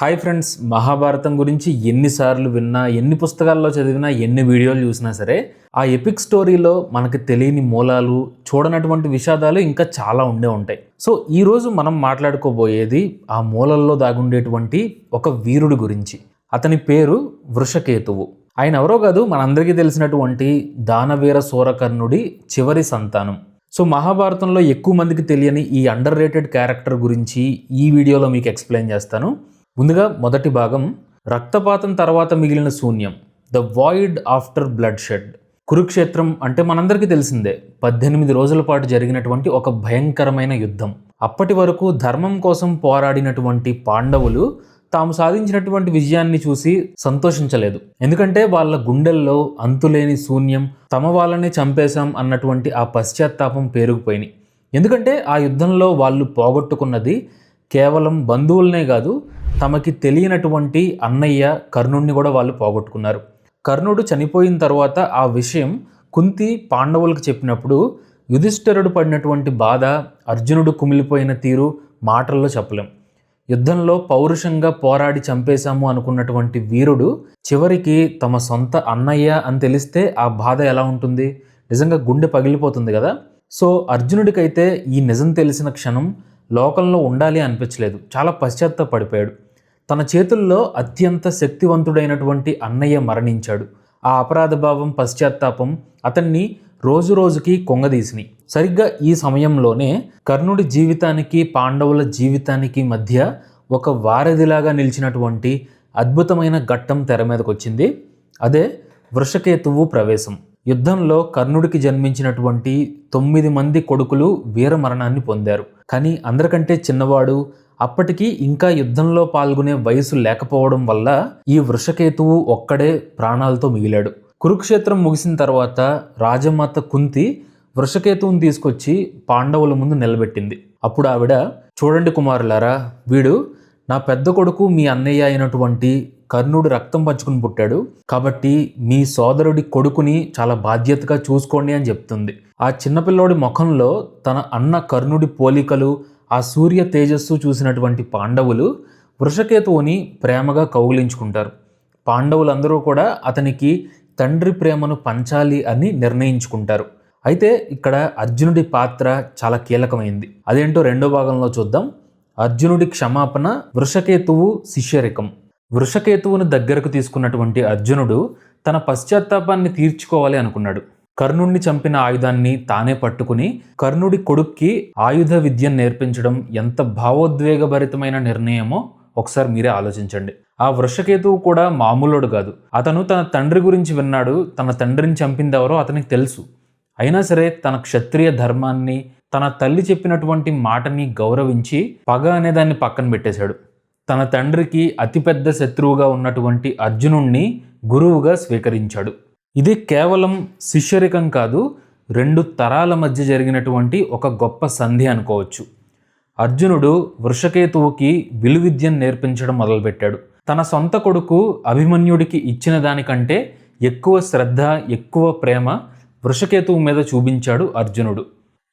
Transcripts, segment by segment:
Hi friends Mahabharatam గురించి ఎన్నిసార్లు విన్నా ఎన్ని పుస్తకాల్లో చదివినా ఎన్ని వీడియోలు చూసినా సరే ఆ ఎపిక్ స్టోరీలో మనకి తెలియని మూలాలు చూడనటువంటి విషాదాలు ఇంకా చాలా ఉండే ఉంటాయి. సో ఈరోజు మనం మాట్లాడుకోబోయేది ఆ మూలల్లో దాగుండేటువంటి ఒక వీరుడి గురించి. అతని పేరు వృషకేతువు. ఆయన ఎవరో కాదు మనందరికీ తెలిసినటువంటి దానవీర సూరకర్ణుడి చివరి సంతానం. సో మహాభారతంలో ఎక్కువ మందికి తెలియని ఈ అండర్ రేటెడ్ క్యారెక్టర్ గురించి ఈ వీడియోలో మీకు ఎక్స్ప్లెయిన్ చేస్తాను. ముందుగా మొదటి భాగం రక్తపాతం తర్వాత మిగిలిన శూన్యం the void after bloodshed Kurukshetra అంటే మనందరికీ తెలిసిందే పద్దెనిమిది రోజుల పాటు జరిగినటువంటి ఒక భయంకరమైన యుద్ధం. అప్పటి వరకు ధర్మం కోసం పోరాడినటువంటి పాండవులు తాము సాధించినటువంటి విజయాన్ని చూసి సంతోషించలేదు. ఎందుకంటే వాళ్ళ గుండెల్లో అంతులేని శూన్యం తమ వాళ్ళని చంపేశాం అన్నటువంటి ఆ పశ్చాత్తాపం పేరుకుపోయినాయి. ఎందుకంటే ఆ యుద్ధంలో వాళ్ళు పోగొట్టుకున్నది కేవలం బంధువులనే కాదు తమకి తెలియనటువంటి అన్నయ్య కర్ణుడిని కూడా వాళ్ళు పోగొట్టుకున్నారు. కర్ణుడు చనిపోయిన తర్వాత ఆ విషయం కుంతి పాండవులకు చెప్పినప్పుడు యుధిష్ఠరుడు పడినటువంటి బాధ అర్జునుడు కుమిలిపోయిన తీరు మాటల్లో చెప్పలేం. యుద్ధంలో పౌరుషంగా పోరాడి చంపేశాము అనుకున్నటువంటి వీరుడు చివరికి తమ సొంత అన్నయ్య అని తెలిస్తే ఆ బాధ ఎలా ఉంటుంది? నిజంగా గుండె పగిలిపోతుంది కదా. సో అర్జునుడికైతే ఈ నిజం తెలిసిన క్షణం లోకంలో ఉండాలి అనిపించలేదు. చాలా పశ్చాత్తపడిపోయాడు. తన చేతుల్లో అత్యంత శక్తివంతుడైనటువంటి అన్నయ్య మరణించాడు. ఆ అపరాధ భావం పశ్చాత్తాపం అతన్ని రోజు రోజుకి కొంగదీసినాయి సరిగ్గా ఈ సమయంలోనే కర్ణుడి జీవితానికి పాండవుల జీవితానికి మధ్య ఒక వారధిలాగా నిలిచినటువంటి అద్భుతమైన ఘట్టం తెర మీదకి వచ్చింది అదే వృషకేతువు ప్రవేశం. యుద్ధంలో కర్ణుడికి జన్మించినటువంటి తొమ్మిది మంది కొడుకులు వీరమరణాన్ని పొందారు. కానీ అందరికంటే చిన్నవాడు అప్పటికి ఇంకా యుద్ధంలో పాల్గొనే వయసు లేకపోవడం వల్ల ఈ వృషకేతువు ఒక్కడే ప్రాణాలతో మిగిలాడు. కురుక్షేత్రం ముగిసిన తర్వాత రాజమాత కుంతి వృషకేతువుని తీసుకొచ్చి పాండవుల ముందు నిలబెట్టింది. అప్పుడు ఆవిడ చూడండి కుమారులారా వీడు నా పెద్ద కొడుకు మీ అన్నయ్య అయినటువంటి కర్ణుడు రక్తం పంచుకుని పుట్టాడు. కాబట్టి మీ సోదరుడి కొడుకుని చాలా బాధ్యతగా చూసుకోండి అని చెప్తుంది. ఆ చిన్నపిల్లోడి ముఖంలో తన అన్న కర్ణుడి పోలికలు ఆ సూర్య తేజస్సు చూసినటువంటి పాండవులు వృషకేతువుని ప్రేమగా కౌగిలించుకుంటారు. పాండవులందరూ కూడా అతనికి తండ్రి ప్రేమను పంచాలి అని నిర్ణయించుకుంటారు. అయితే ఇక్కడ అర్జునుడి పాత్ర చాలా కీలకమైంది. అదేంటో రెండో భాగంలో చూద్దాం. అర్జునుడి క్షమాపణ వృషకేతువు శిష్యరికం. వృషకేతువును దగ్గరకు తీసుకున్నటువంటి అర్జునుడు తన పశ్చాత్తాపాన్ని తీర్చుకోవాలి అనుకున్నాడు. కర్ణుడిని చంపిన ఆయుధాన్ని తానే పట్టుకుని కర్ణుడి కొడుక్కి ఆయుధ విద్యను నేర్పించడం ఎంత భావోద్వేగభరితమైన నిర్ణయమో ఒకసారి మీరే ఆలోచించండి. ఆ వృషకేతువు కూడా మామూలుడు కాదు. అతను తన తండ్రి గురించి విన్నాడు తన తండ్రిని చంపిందెవరో అతనికి తెలుసు. అయినా సరే తన క్షత్రియ ధర్మాన్ని తన తల్లి చెప్పినటువంటి మాటని గౌరవించి పగ అనే దాన్ని పక్కన పెట్టేశాడు. తన తండ్రికి అతిపెద్ద శత్రువుగా ఉన్నటువంటి అర్జునుణ్ణి గురువుగా స్వీకరించాడు. ఇది కేవలం శిష్యరికం కాదు రెండు తరాల మధ్య జరిగినటువంటి ఒక గొప్ప సంధి అనుకోవచ్చు. అర్జునుడు వృషకేతువుకి విలువిద్యను నేర్పించడం మొదలుపెట్టాడు. తన సొంత కొడుకు అభిమన్యుడికి ఇచ్చిన దానికంటే ఎక్కువ శ్రద్ధ ఎక్కువ ప్రేమ వృషకేతువు మీద చూపించాడు అర్జునుడు.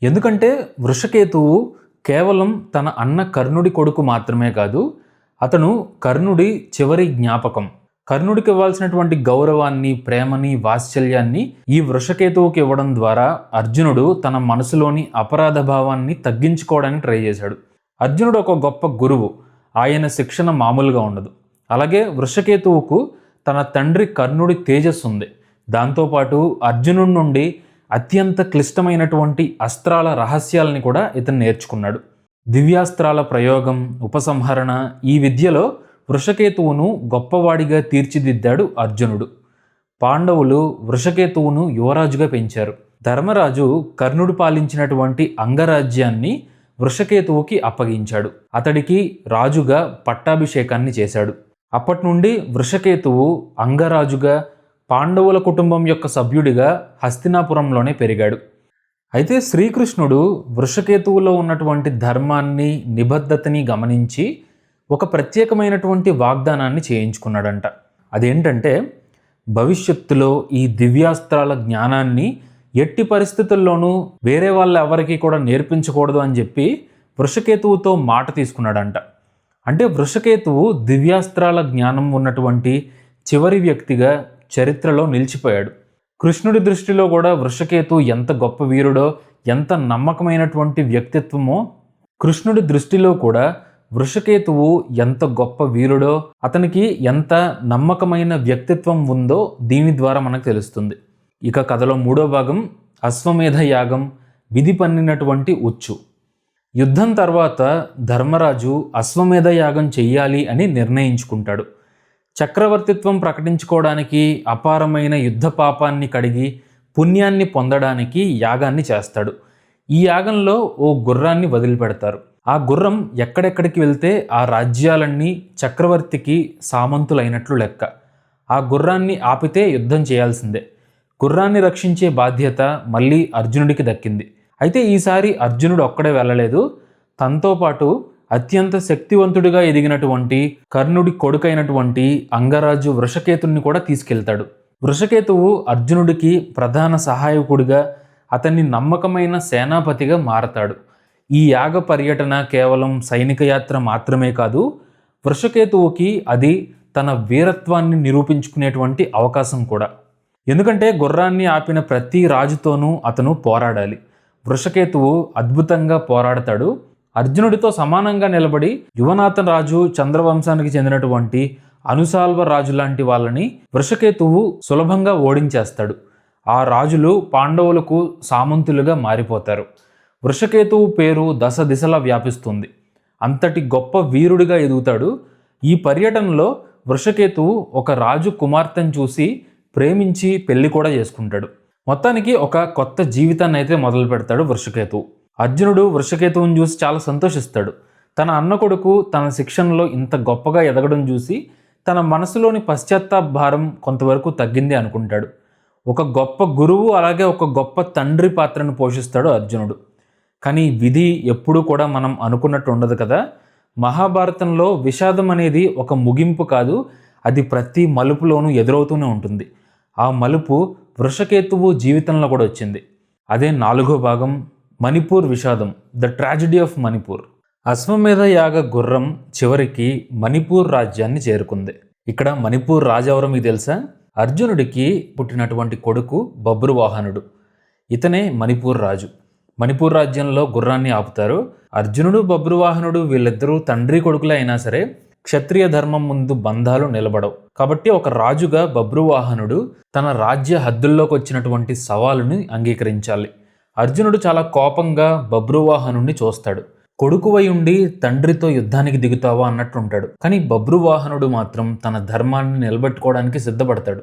ఎందుకంటే వృషకేతువు కేవలం తన అన్న కర్ణుడి కొడుకు మాత్రమే కాదు అతను కర్ణుడి చివరి జ్ఞాపకం. కర్ణుడికి ఇవ్వాల్సినటువంటి గౌరవాన్ని ప్రేమని వాత్సల్యాన్ని ఈ వృషకేతువుకి ఇవ్వడం ద్వారా అర్జునుడు తన మనసులోని అపరాధ భావాన్ని తగ్గించుకోవడానికి ట్రై చేశాడు. అర్జునుడు ఒక గొప్ప గురువు. ఆయన శిక్షణ మామూలుగా ఉండదు. అలాగే వృషకేతువుకు తన తండ్రి కర్ణుడి తేజస్సు ఉంది. దాంతోపాటు అర్జునుడి నుండి అత్యంత క్లిష్టమైనటువంటి అస్త్రాల రహస్యాలని కూడా ఇతను నేర్చుకున్నాడు. దివ్యాస్త్రాల ప్రయోగం ఉపసంహరణ ఈ విద్యలో వృషకేతువును గొప్పవాడిగా తీర్చిదిద్దాడు అర్జునుడు. పాండవులు వృషకేతువును యువరాజుగా పెంచారు. ధర్మరాజు కర్ణుడు పాలించినటువంటి అంగరాజ్యాన్ని వృషకేతువుకి అప్పగించాడు. అతడికి రాజుగా పట్టాభిషేకాన్ని చేశాడు. అప్పటి నుండి వృషకేతువు అంగరాజుగా పాండవుల కుటుంబం యొక్క సభ్యుడిగా హస్తినాపురంలోనే పెరిగాడు. అయితే శ్రీకృష్ణుడు వృషకేతువులో ఉన్నటువంటి ధర్మాన్ని నిబద్ధతని గమనించి ఒక ప్రత్యేకమైనటువంటి వాగ్దానాన్ని చేయించుకున్నాడంట. అదేంటంటే భవిష్యత్తులో ఈ దివ్యాస్త్రాల జ్ఞానాన్ని ఎట్టి పరిస్థితుల్లోనూ వేరే వాళ్ళ ఎవరికి కూడా నేర్పించకూడదు అని చెప్పి వృషకేతువుతో మాట తీసుకున్నాడంట. అంటే వృషకేతువు దివ్యాస్త్రాల జ్ఞానం ఉన్నటువంటి చివరి వ్యక్తిగా చరిత్రలో నిలిచిపోయాడు. కృష్ణుడి దృష్టిలో కూడా వృషకేతు ఎంత గొప్ప వీరుడో ఎంత నమ్మకమైనటువంటి వ్యక్తిత్వమో కృష్ణుడి దృష్టిలో కూడా వృషకేతువు ఎంత గొప్ప వీరుడో అతనికి ఎంత నమ్మకమైన వ్యక్తిత్వం ఉందో దీని ద్వారా మనకు తెలుస్తుంది. ఇక కథలో మూడో భాగం అశ్వమేధ యాగం విధి పన్నినటువంటి ఉచ్చు. యుద్ధం తర్వాత ధర్మరాజు అశ్వమేధ యాగం చెయ్యాలి అని నిర్ణయించుకుంటాడు. చక్రవర్తిత్వం ప్రకటించుకోవడానికి అపారమైన యుద్ధ పాపాన్ని కడిగి పుణ్యాన్ని పొందడానికి యాగాన్ని చేస్తాడు. ఈ యాగంలో ఓ గుర్రాన్ని వదిలిపెడతారు. ఆ గుర్రం ఎక్కడెక్కడికి వెళ్తే ఆ రాజ్యాలన్నీ చక్రవర్తికి సామంతులైనట్లు లెక్క. ఆ గుర్రాన్ని ఆపితే యుద్ధం చేయాల్సిందే. గుర్రాన్ని రక్షించే బాధ్యత మళ్ళీ అర్జునుడికి దక్కింది. అయితే ఈసారి అర్జునుడు ఒక్కడే వెళ్ళలేదు. తనతో పాటు అత్యంత శక్తివంతుడిగా ఎదిగినటువంటి కర్ణుడి కొడుకైనటువంటి అంగరాజు వృషకేతుణ్ణి కూడా తీసుకెళ్తాడు. వృషకేతువు అర్జునుడికి ప్రధాన సహాయకుడిగా అతన్ని నమ్మకమైన సేనాపతిగా మారతాడు. ఈ యాగ పర్యటన కేవలం సైనిక యాత్ర మాత్రమే కాదు వృషకేతువుకి అది తన వీరత్వాన్ని నిరూపించుకునేటువంటి అవకాశం కూడా. ఎందుకంటే గుర్రాన్ని ఆపిన ప్రతి రాజుతోనూ అతను పోరాడాలి. వృషకేతువు అద్భుతంగా పోరాడతాడు. అర్జునుడితో సమానంగా నిలబడి యువనాథన్ రాజు చంద్రవంశానికి చెందినటువంటి అనుసాల్వ రాజు లాంటి వాళ్ళని వృషకేతువు సులభంగా ఓడించేస్తాడు. ఆ రాజులు పాండవులకు సామంతులుగా మారిపోతారు. వృషకేతువు పేరు దశ దిశలా వ్యాపిస్తుంది. అంతటి గొప్ప వీరుడిగా ఎదుగుతాడు. ఈ పర్యటనలో వృషకేతువు ఒక రాజు కుమార్తెను చూసి ప్రేమించి పెళ్ళి కూడా చేసుకుంటాడు. మొత్తానికి ఒక కొత్త జీవితాన్ని అయితే మొదలు పెడతాడు వృషకేతువు. అర్జునుడు వృషకేతువును చూసి చాలా సంతోషిస్తాడు. తన అన్న కొడుకు తన శిక్షణలో ఇంత గొప్పగా ఎదగడం చూసి తన మనసులోని పశ్చాత్తాప భారం కొంతవరకు తగ్గింది అనుకుంటాడు. ఒక గొప్ప గురువు అలాగే ఒక గొప్ప తండ్రి పాత్రను పోషిస్తాడు అర్జునుడు. కానీ విధి ఎప్పుడూ కూడా మనం అనుకున్నట్టు ఉండదు కదా. మహాభారతంలో విషాదం అనేది ఒక ముగింపు కాదు అది ప్రతి మలుపులోనూ ఎదురవుతూనే ఉంటుంది. ఆ మలుపు వృషకేతువు జీవితంలో కూడా వచ్చింది. అదే నాలుగో భాగం మణిపూర్ విషాదం ద ట్రాజడీ ఆఫ్ మణిపూర్. అశ్వమేధ యాగ గుర్రం చివరికి మణిపూర్ రాజ్యాన్ని చేరుకుంది. ఇక్కడ మణిపూర్ రాజు మీకు తెలుసా? అర్జునుడికి పుట్టినటువంటి కొడుకు బబ్రువాహనుడు ఇతనే మణిపూర్ రాజు. మణిపూర్ రాజ్యంలో గుర్రాన్ని ఆపుతారు. అర్జునుడు బబ్రువాహనుడు వీళ్ళిద్దరూ తండ్రి కొడుకులే అయినా సరే క్షత్రియ ధర్మం ముందు బంధాలు నిలబడవు. కాబట్టి ఒక రాజుగా బబ్రువాహనుడు తన రాజ్య హద్దుల్లోకి వచ్చినటువంటి సవాలుని అంగీకరించాలి. అర్జునుడు చాలా కోపంగా బబ్రువాహనుణ్ణి చూస్తాడు. కొడుకువై ఉండి తండ్రితో యుద్ధానికి దిగుతావా అన్నట్టు ఉంటాడు కానీ బబ్రువాహనుడు మాత్రం తన ధర్మాన్ని నిలబెట్టుకోవడానికి సిద్ధపడతాడు.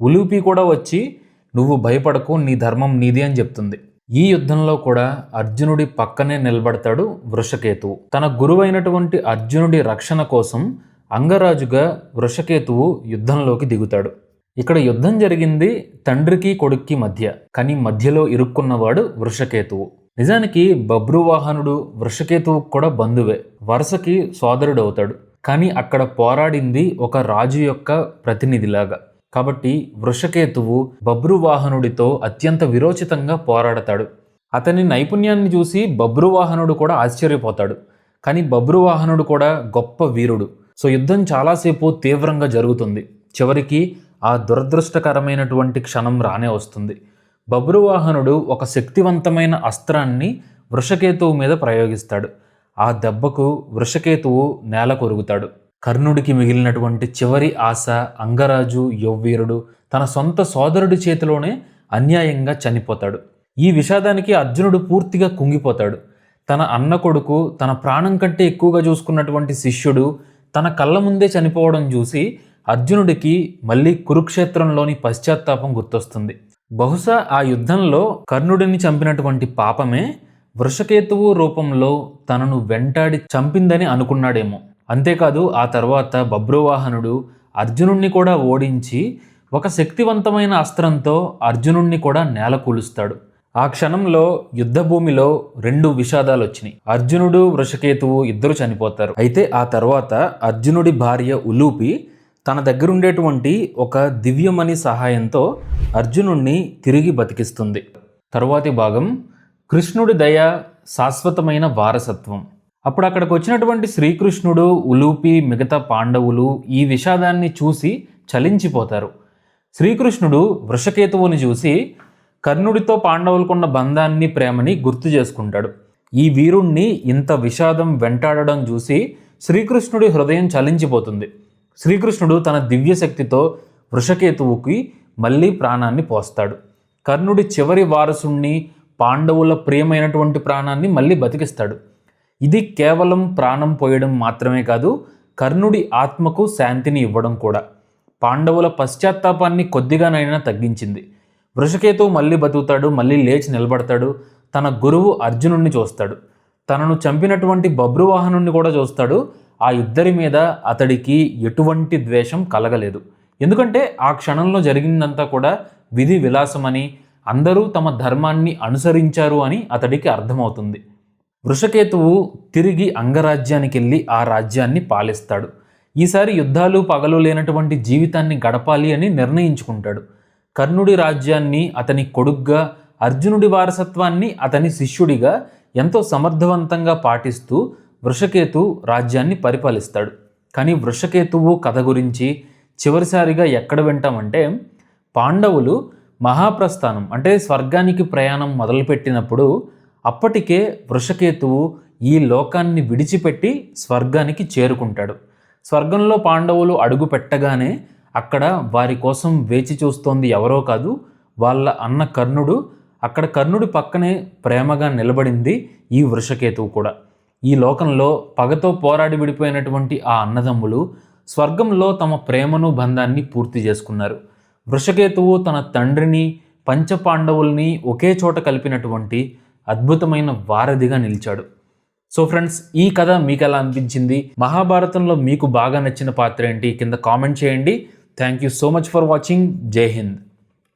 ఉలూపి కూడా వచ్చి నువ్వు భయపడకు నీ ధర్మం నీది అని చెప్తుంది. ఈ యుద్ధంలో కూడా అర్జునుడి పక్కనే నిలబడతాడు వృషకేతువు. తన గురువైనటువంటి అర్జునుడి రక్షణ కోసం అంగరాజుగా వృషకేతువు యుద్ధంలోకి దిగుతాడు. ఇక్కడ యుద్ధం జరిగింది తండ్రికి కొడుక్కి మధ్య. కానీ మధ్యలో ఇరుక్కున్నవాడు వృషకేతువు. నిజానికి బబ్రువాహనుడు వృషకేతువు కూడా బంధువే. వరుసకి సోదరుడు అవుతాడు కానీ అక్కడ పోరాడింది ఒక రాజు యొక్క ప్రతినిధిలాగా. కాబట్టి వృషకేతువు బబ్రువాహనుడితో అత్యంత విరోచితంగా పోరాడతాడు. అతని నైపుణ్యాన్ని చూసి బబ్రువాహనుడు కూడా ఆశ్చర్యపోతాడు. కానీ బబ్రువాహనుడు కూడా గొప్ప వీరుడు. సో యుద్ధం చాలాసేపు తీవ్రంగా జరుగుతుంది. చివరికి ఆ దురదృష్టకరమైనటువంటి క్షణం రానే వస్తుంది. బబ్రువాహనుడు ఒక శక్తివంతమైన అస్త్రాన్ని వృషకేతువు మీద ప్రయోగిస్తాడు. ఆ దెబ్బకు వృషకేతువు నేల కొరుగుతాడు కర్ణుడికి మిగిలినటువంటి చివరి ఆశ అంగరాజు యౌవీరుడు తన సొంత సోదరుడి చేతిలోనే అన్యాయంగా చనిపోతాడు. ఈ విషాదానికి అర్జునుడు పూర్తిగా కుంగిపోతాడు. తన అన్న కొడుకు తన ప్రాణం కంటే ఎక్కువగా చూసుకున్నటువంటి శిష్యుడు తన కళ్ళ ముందే చనిపోవడం చూసి అర్జునుడికి మళ్ళీ కురుక్షేత్రంలోని పశ్చాత్తాపం గుర్తొస్తుంది. బహుశా ఆ యుద్ధంలో కర్ణుడిని చంపినటువంటి పాపమే వృషకేతువు రూపంలో తనను వెంటాడి చంపిందని అనుకున్నాడేమో. అంతేకాదు ఆ తర్వాత బబ్రువాహనుడు అర్జునుణ్ణి కూడా ఓడించి ఒక శక్తివంతమైన అస్త్రంతో అర్జునుణ్ణి కూడా నేల కూలుస్తాడు. ఆ క్షణంలో యుద్ధభూమిలో రెండు విషాదాలు వచ్చినాయి అర్జునుడు వృషకేతువు ఇద్దరు చనిపోతారు. అయితే ఆ తర్వాత అర్జునుడి భార్య ఉలూపి తన దగ్గర ఉండేటువంటి ఒక దివ్యమణి సహాయంతో అర్జునుణ్ణి తిరిగి బతికిస్తుంది. తరువాతి భాగం కృష్ణుడి దయ శాశ్వతమైన వారసత్వం. అప్పుడు అక్కడికి వచ్చినటువంటి శ్రీకృష్ణుడు ఉలూపి మిగతా పాండవులు ఈ విషాదాన్ని చూసి చలించిపోతారు. శ్రీకృష్ణుడు వృషకేతువుని చూసి కర్ణుడితో పాండవులకున్న బంధాన్ని ప్రేమని గుర్తు చేసుకుంటాడు. ఈ వీరుణ్ణి ఇంత విషాదం వెంటాడడం చూసి శ్రీకృష్ణుడి హృదయం చలించిపోతుంది. శ్రీకృష్ణుడు తన దివ్యశక్తితో వృషకేతువుకి మళ్ళీ ప్రాణాన్ని పోస్తాడు. కర్ణుడి చివరి వారసుణ్ణి పాండవుల ప్రియమైనటువంటి ప్రాణాన్ని మళ్ళీ బతికిస్తాడు. ఇది కేవలం ప్రాణం పోయడం మాత్రమే కాదు కర్ణుడి ఆత్మకు శాంతిని ఇవ్వడం కూడా. పాండవుల పశ్చాత్తాపాన్ని కొద్దిగానైనా తగ్గించింది. వృషకేతు మళ్ళీ బతుకుతాడు మళ్ళీ లేచి నిలబడతాడు తన గురువు అర్జునుణ్ణి చూస్తాడు. తనను చంపినటువంటి బబ్రువాహనుణ్ణి కూడా చూస్తాడు ఆ ఇద్దరి మీద అతడికి ఎటువంటి ద్వేషం కలగలేదు. ఎందుకంటే ఆ క్షణంలో జరిగిందంతా కూడా విధి విలాసమని అందరూ తమ ధర్మాన్ని అనుసరించారు అని అతడికి అర్థమవుతుంది. వృషకేతువు తిరిగి అంగరాజ్యానికి వెళ్ళి ఆ రాజ్యాన్ని పాలిస్తాడు. ఈసారి యుద్ధాలు పగలు లేనటువంటి జీవితాన్ని గడపాలి అని నిర్ణయించుకుంటాడు. కర్ణుడి రాజ్యాన్ని అతని కొడుగ్గా అర్జునుడి వారసత్వాన్ని అతని శిష్యుడిగా ఎంతో సమర్థవంతంగా పాటిస్తూ వృషకేతు రాజ్యాన్ని పరిపాలిస్తాడు. కానీ వృషకేతువు కథ గురించి చివరిసారిగా ఎక్కడ వింటామంటే పాండవులు మహాప్రస్థానం అంటే స్వర్గానికి ప్రయాణం మొదలుపెట్టినప్పుడు అప్పటికే వృషకేతువు ఈ లోకాన్ని విడిచిపెట్టి స్వర్గానికి చేరుకుంటాడు. స్వర్గంలో పాండవులు అడుగు పెట్టగానే అక్కడ వారి కోసం వేచి చూస్తోంది ఎవరో కాదు వాళ్ళ అన్న కర్ణుడు. అక్కడ కర్ణుడి పక్కనే ప్రేమగా నిలబడింది ఈ వృషకేతువు కూడా. ఈ లోకంలో పగతో పోరాడి విడిపోయినటువంటి ఆ అన్నదమ్ములు స్వర్గంలో తమ ప్రేమను బంధాన్ని పూర్తి చేసుకున్నారు. వృషకేతువు తన తండ్రిని పంచపాండవుల్ని ఒకే చోట కలిపినటువంటి అద్భుతమైన వారధిగా నిలిచాడు. సో ఫ్రెండ్స్ ఈ కథ మీకు ఎలా అనిపించింది? మహాభారతంలో మీకు బాగా నచ్చిన పాత్ర ఏంటి? కింద కామెంట్ చేయండి. Thank you so much for watching. Jai Hind.